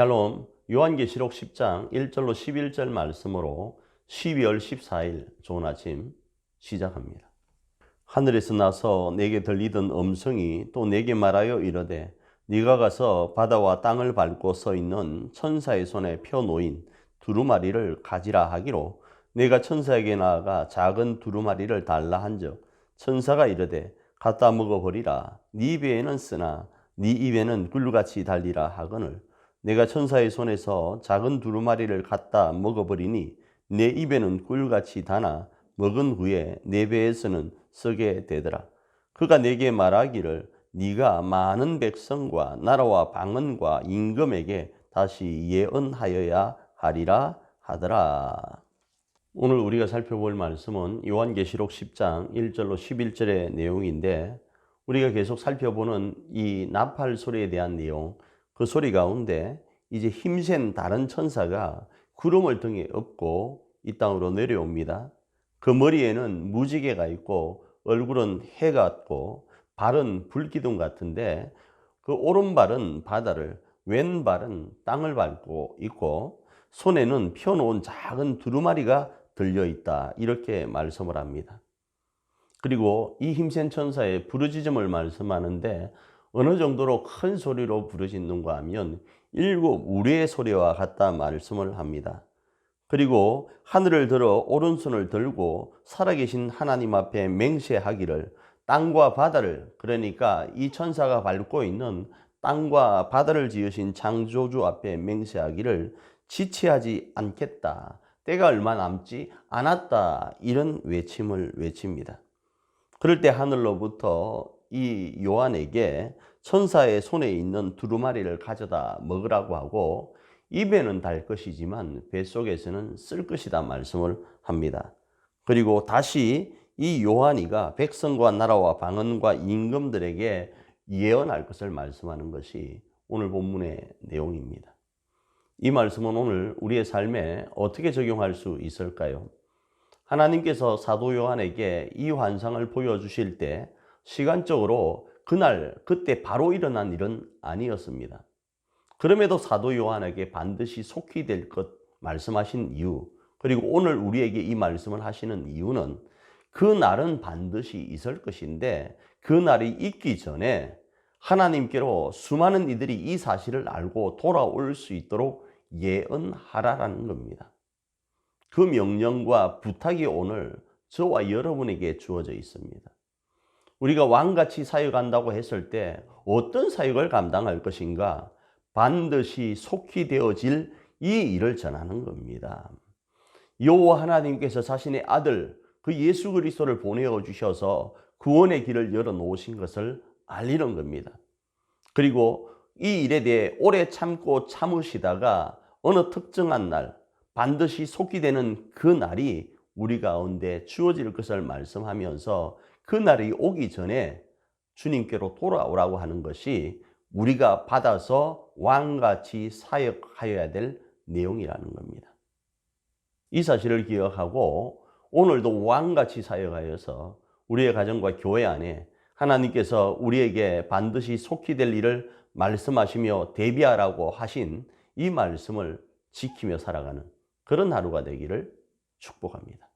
샬롬 요한계시록 10장 1절로 11절 말씀으로 12월 14일 좋은 아침 시작합니다. 하늘에서 나서 내게 들리던 음성이 또 내게 말하여 이르되 네가 가서 바다와 땅을 밟고 서 있는 천사의 손에 펴 놓인 두루마리를 가지라 하기로 내가 천사에게 나아가 작은 두루마리를 달라 한즉 천사가 이르되 갖다 먹어버리라 네 배에는 쓰나 네 입에는 굴같이 달리라 하거늘 내가 천사의 손에서 작은 두루마리를 갖다 먹어버리니 내 입에는 꿀같이 다나 먹은 후에 내 배에서는 썩게 되더라. 그가 내게 말하기를 네가 많은 백성과 나라와 방언과 임금에게 다시 예언하여야 하리라 하더라. 오늘 우리가 살펴볼 말씀은 요한계시록 10장 1절로 11절의 내용인데 우리가 계속 살펴보는 이 나팔 소리에 대한 내용 그 소리 가운데 이제 힘센 다른 천사가 구름을 등에 업고 이 땅으로 내려옵니다. 그 머리에는 무지개가 있고 얼굴은 해 같고 발은 불기둥 같은데 그 오른발은 바다를 왼발은 땅을 밟고 있고 손에는 펴놓은 작은 두루마리가 들려 있다 이렇게 말씀을 합니다. 그리고 이 힘센 천사의 부르짖음을 말씀하는데 어느 정도로 큰 소리로 부르짖는가 하면 일곱 우리의 소리와 같다 말씀을 합니다. 그리고 하늘을 들어 오른손을 들고 살아계신 하나님 앞에 맹세하기를 땅과 바다를 그러니까 이 천사가 밟고 있는 땅과 바다를 지으신 창조주 앞에 맹세하기를 지체하지 않겠다. 때가 얼마 남지 않았다. 이런 외침을 외칩니다. 그럴 때 하늘로부터 이 요한에게 천사의 손에 있는 두루마리를 가져다 먹으라고 하고 입에는 달 것이지만 뱃속에서는 쓸 것이다 말씀을 합니다. 그리고 다시 이 요한이가 백성과 나라와 방언과 임금들에게 예언할 것을 말씀하는 것이 오늘 본문의 내용입니다. 이 말씀은 오늘 우리의 삶에 어떻게 적용할 수 있을까요? 하나님께서 사도 요한에게 이 환상을 보여주실 때 시간적으로 그날 그때 바로 일어난 일은 아니었습니다. 그럼에도 사도 요한에게 반드시 속히 될 것 말씀하신 이유 그리고 오늘 우리에게 이 말씀을 하시는 이유는 그 날은 반드시 있을 것인데 그 날이 있기 전에 하나님께로 수많은 이들이 이 사실을 알고 돌아올 수 있도록 예언하라라는 겁니다. 그 명령과 부탁이 오늘 저와 여러분에게 주어져 있습니다. 우리가 왕같이 사역한다고 했을 때 어떤 사역을 감당할 것인가 반드시 속히 되어질 이 일을 전하는 겁니다. 여호와 하나님께서 자신의 아들 그 예수 그리스도를 보내어 주셔서 구원의 길을 열어 놓으신 것을 알리는 겁니다. 그리고 이 일에 대해 오래 참고 참으시다가 어느 특정한 날 반드시 속히 되는 그 날이 우리 가운데 주어질 것을 말씀하면서 그 날이 오기 전에 주님께로 돌아오라고 하는 것이 우리가 받아서 왕같이 사역하여야 될 내용이라는 겁니다. 이 사실을 기억하고 오늘도 왕같이 사역하여서 우리의 가정과 교회 안에 하나님께서 우리에게 반드시 속히 될 일을 말씀하시며 대비하라고 하신 이 말씀을 지키며 살아가는 그런 하루가 되기를 축복합니다.